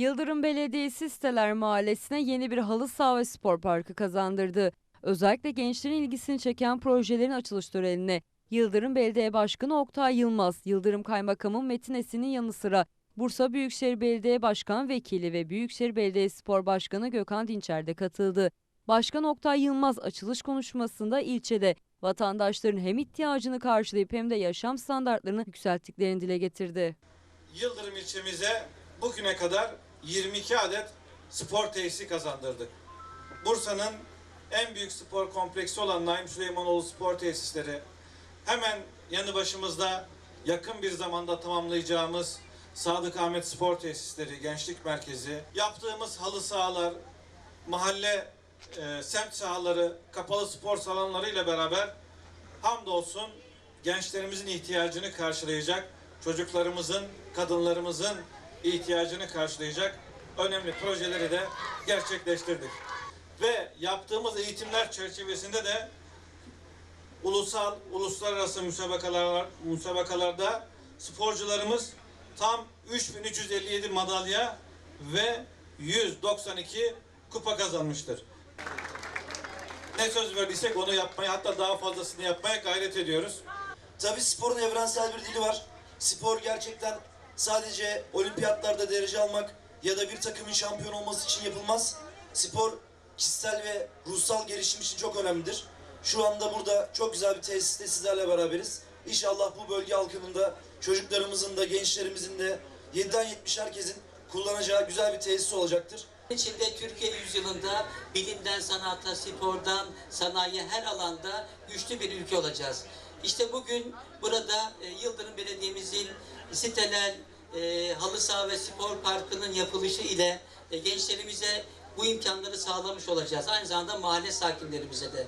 Yıldırım Belediyesi Siteler Mahallesi'ne yeni bir halı saha ve spor parkı kazandırdı. Özellikle gençlerin ilgisini çeken projelerin açılış törenine Yıldırım Belediye Başkanı Oktay Yılmaz, Yıldırım Kaymakamı Metin Esin'in yanı sıra Bursa Büyükşehir Belediye Başkan Vekili ve Büyükşehir Belediye Spor Başkanı Gökhan Dinçer de katıldı. Başkan Oktay Yılmaz açılış konuşmasında ilçede vatandaşların hem ihtiyacını karşılayıp hem de yaşam standartlarını yükselttiklerini dile getirdi. Yıldırım ilçemize bugüne kadar 22 adet spor tesisi kazandırdık. Bursa'nın en büyük spor kompleksi olan Naim Süleymanoğlu Spor Tesisleri, hemen yanı başımızda yakın bir zamanda tamamlayacağımız Sadık Ahmet Spor Tesisleri, Gençlik Merkezi, yaptığımız halı sahalar, mahalle e, semt sahaları, kapalı spor salonlarıyla beraber hamdolsun gençlerimizin ihtiyacını karşılayacak, çocuklarımızın, kadınlarımızın ihtiyacını karşılayacak önemli projeleri de gerçekleştirdik. Ve yaptığımız eğitimler çerçevesinde de ulusal, uluslararası müsabakalar, müsabakalarda sporcularımız tam 3357 madalya ve 192 kupa kazanmıştır. Ne söz verdiysek onu yapmaya hatta daha fazlasını yapmaya gayret ediyoruz. Tabii sporun evrensel bir dili var. Spor gerçekten sadece olimpiyatlarda derece almak ya da bir takımın şampiyon olması için yapılmaz. Spor kişisel ve ruhsal gelişim için çok önemlidir. Şu anda burada çok güzel bir tesiste sizlerle beraberiz. İnşallah bu bölge halkının da çocuklarımızın da gençlerimizin de 7'den 70 herkesin kullanacağı güzel bir tesis olacaktır. İçinde Türkiye yüzyılında bilimden sanata, spordan sanayi her alanda güçlü bir ülke olacağız. İşte bugün burada e, Yıldırım Belediye'mizin siteler, e, halı saha ve spor parkının yapılışı ile e, gençlerimize bu imkanları sağlamış olacağız. Aynı zamanda mahalle sakinlerimize de.